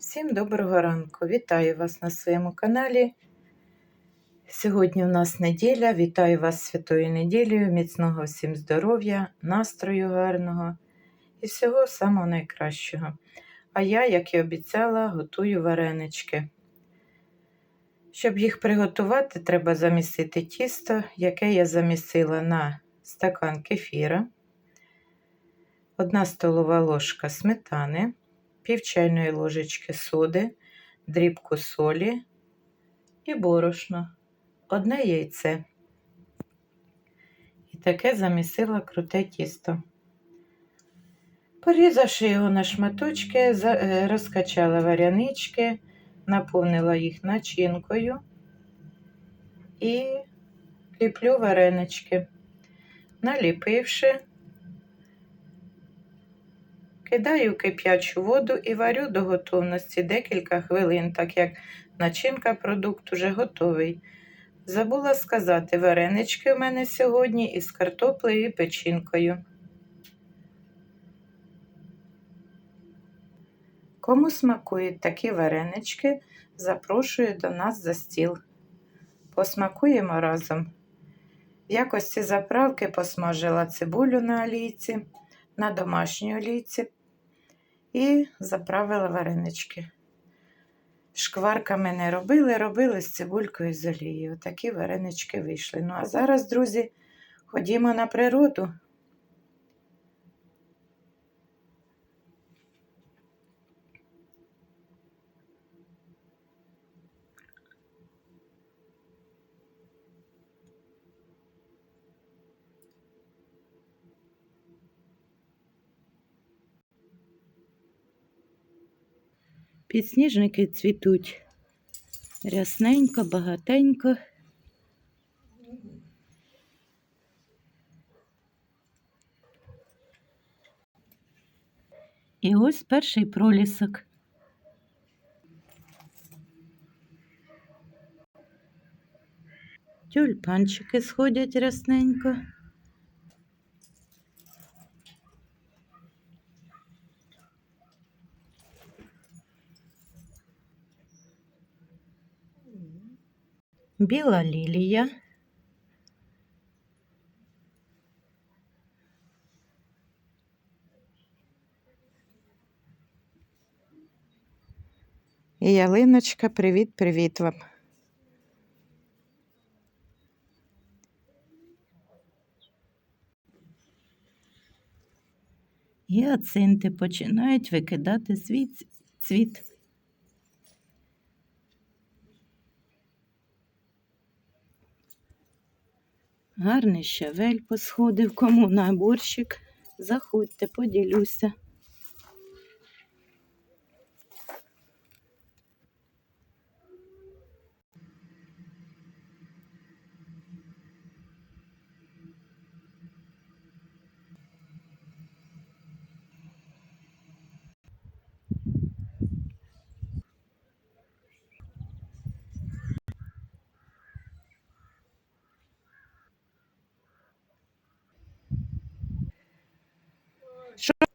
Всім доброго ранку! Вітаю вас на своєму каналі. Сьогодні у нас неділя. Вітаю вас святою неділею, міцного всім здоров'я, настрою гарного і всього самого найкращого. А я, як і обіцяла, готую варенички. Щоб їх приготувати, треба замісити тісто, яке я замісила на стакан кефіра, 1 столова ложка сметани пів чайної ложечки соди, дрібку солі і борошно, одне яйце. І таке замісила круте тісто. Порізавши його на шматочки, е, розкачала варянички, наповнила їх начинкою і ліплю варенички, наліпивши. Кидаю кип'ячу воду і варю до готовності декілька хвилин, так як начинка продукт уже готовий. Забула сказати, варенички в мене сьогодні із картоплею і печінкою. Кому смакують такі варенички, запрошую до нас за стіл. Посмакуємо разом. В якості заправки посмажила цибулю на олійці, на домашній олійці і заправила варенички. Шкварками не робили, робили з цибулькою з олією. Такі варенички вийшли. Ну, а зараз, друзі, ходімо на природу. Підсніжники цвітуть рясненько, багатенько. І ось перший пролісок. Тюльпанчики сходять рясненько. Біла лілія. Ялиночка, привіт-привіт вам. Гіацинти починають викидати свій цвіт. Гарний щавель посходив, кому на борщик. Заходьте, поділюся. should